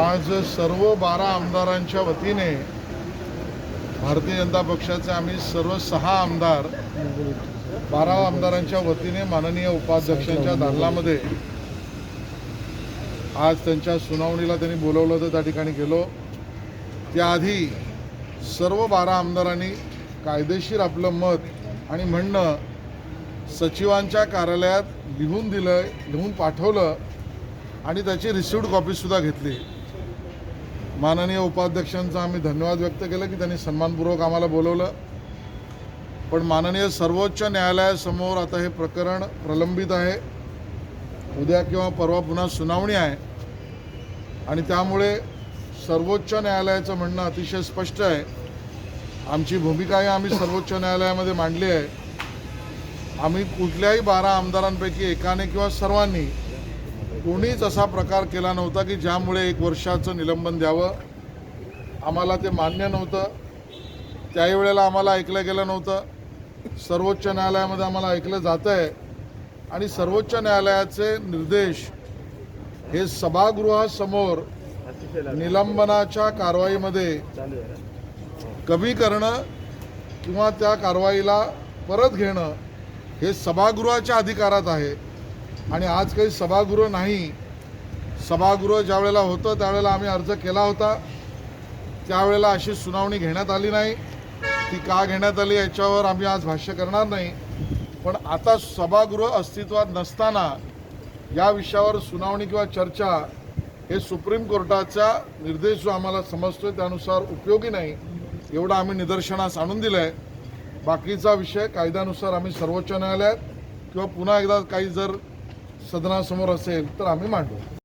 आज सर्व बारा आमदारांच्या वतीने भारतीय जनता पक्षाचे आम्ही सर्व सहा आमदार बारा आमदारांच्या वतीने माननीय उपाध्यक्षांच्या दालनामध्ये आज त्यांच्या सुनावणीला त्यांनी बोलवलं होतं त्या ठिकाणी गेलो. त्याआधी सर्व बारा आमदारांनी कायदेशीर आपलं मत आणि म्हणणं सचिवांच्या कार्यालयात लिहून दिलं लिहून पाठवलं आणि त्याची रिसिव्ड कॉपीसुद्धा घेतली. माननीय उपाध्यक्षांचा आम्ही धन्यवाद व्यक्त केला की त्यांनी सन्मानपूर्वक आम्हाला बोलवलं. पण माननीय सर्वोच्च न्यायालयासमोर आता हे प्रकरण प्रलंबित आहे. उद्या किंवा परवा पुन्हा सुनावणी आहे. आणि त्यामुळे सर्वोच्च न्यायालयाचं म्हणणं अतिशय स्पष्ट आहे. आमची भूमिकाही आम्ही सर्वोच्च न्यायालयामध्ये मांडली आहे. आम्ही कुठल्याही बारा आमदारांपैकी एकाने किंवा सर्वांनी कोणीच असा प्रकार केला नव्हता की ज्यामुळे एक वर्षाचं निलंबन द्यावं. आम्हाला ते मान्य नव्हतं. त्याही वेळेला आम्हाला ऐकलं गेलं नव्हतं. सर्वोच्च न्यायालयामध्ये आम्हाला ऐकलं जातं आहे आणि सर्वोच्च न्यायालयाचे निर्देश हे सभागृहासमोर निलंबनाच्या कारवाईमध्ये कमी करणं किंवा त्या कारवाईला परत घेणं हे सभागृहाच्या अधिकारात आहे. आणि आज काही सभागृह नाही. सभागृह ज्यावेळेला होतं त्यावेळेला आम्ही अर्ज केला होता. त्यावेळेला अशी सुनावणी घेण्यात आली नाही. ती का घेण्यात आली याच्यावर आम्ही आज भाष्य करणार नाही. पण आता सभागृह अस्तित्वात नसताना या विषयावर सुनावणी किंवा चर्चा हे सुप्रीम कोर्टाचा निर्देश जो आम्हाला आहे त्यानुसार उपयोगी नाही एवढं आम्ही निदर्शनास आणून दिलं आहे बाकीचा विषय कायद्यानुसार आम्ही सर्वोच्च न्यायालयात किंवा पुन्हा एकदा काही जर सदनासमोर असेल तर आम्ही मांडू.